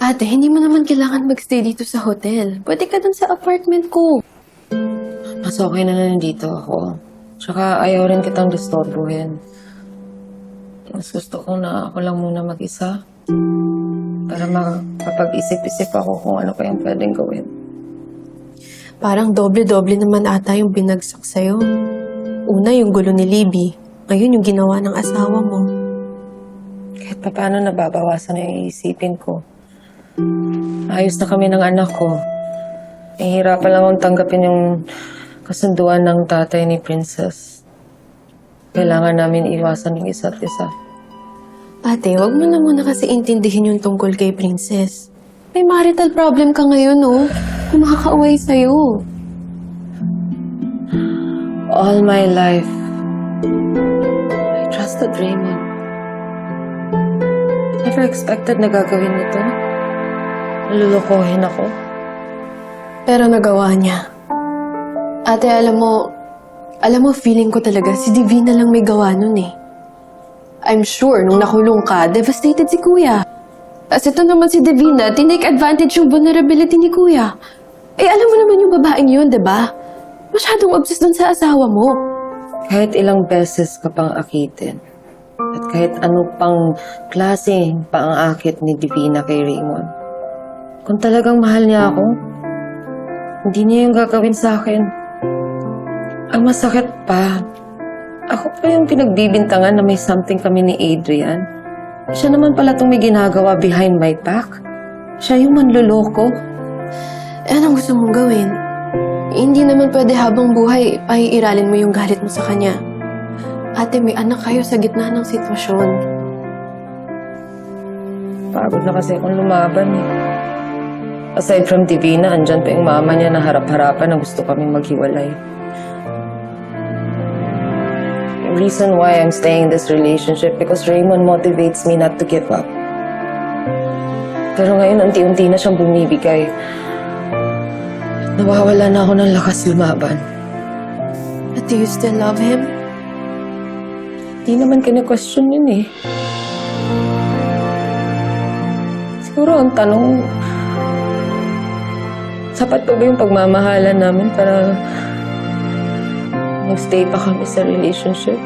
Ate, hindi mo naman kailangan magstay dito sa hotel. Pwede ka dun sa apartment ko. Mas okay na na nandito ako. Tsaka ayaw rin kitang disturbuhin. Mas gusto ko na ako lang muna mag-isa. Para makapag-isip-isip ako kung ano pa yung pwedeng gawin. Parang doble-doble naman ata yung binagsak sa'yo. Una, yung gulo ni Libby. Ngayon, yung ginawa ng asawa mo. Kahit pa paano nababawasan na yung iisipin ko. Ayos na kami ng anak ko. Nahihirapan lang akong tanggapin yung kasunduan ng tatay ni Princess. Kailangan namin iwasan yung isa't isa. Ate, wag mo na muna kasi intindihin yung tungkol kay Princess. May marital problem ka ngayon, oh. Kumakauwi sa'yo. All my life, I trusted Raymond. Never expected na gagawin nito. Lulukohin ako. Pero nagawa niya. Ate, alam mo, alam mo, feeling ko talaga si Divina lang may gawa nun eh. I'm sure, nung nakulong ka, devastated si Kuya. As ito naman si Divina, tinake advantage yung vulnerability ni Kuya. Eh, alam mo naman yung babaeng yun, di ba? Masyadong obsessed dun sa asawa mo. Kahit ilang beses ka pang akitin, at kahit ano pang klaseng paangakit ni Divina kay Raymond, kung talagang mahal niya ako, hindi niya yung gagawin sa akin. Ang masakit pa, ako pa yung pinagbibintangan na may something kami ni Adrian. Siya naman pala itong may ginagawa behind my back. Siya yung manluloko. Eh, anong gusto mong gawin? Hindi naman pwede habang buhay, paiiralin mo yung galit mo sa kanya. Ate, may anak kayo sa gitna ng sitwasyon. Pagod na kasi akong lumaban eh. Aside from Divina, andyan pa yung mama niya na harap-harapan na gusto kami maghiwalay. The reason why I'm staying in this relationship because Raymond motivates me not to give up. Pero ngayon, unti-unti na siyang bumibigay. Nawawala na ako ng lakas lumaban. But do you still love him? Di naman kina-question yun eh. Siguro ang tanong, sapat pa ba yung pagmamahalan namin para magstay pa kami sa relationship?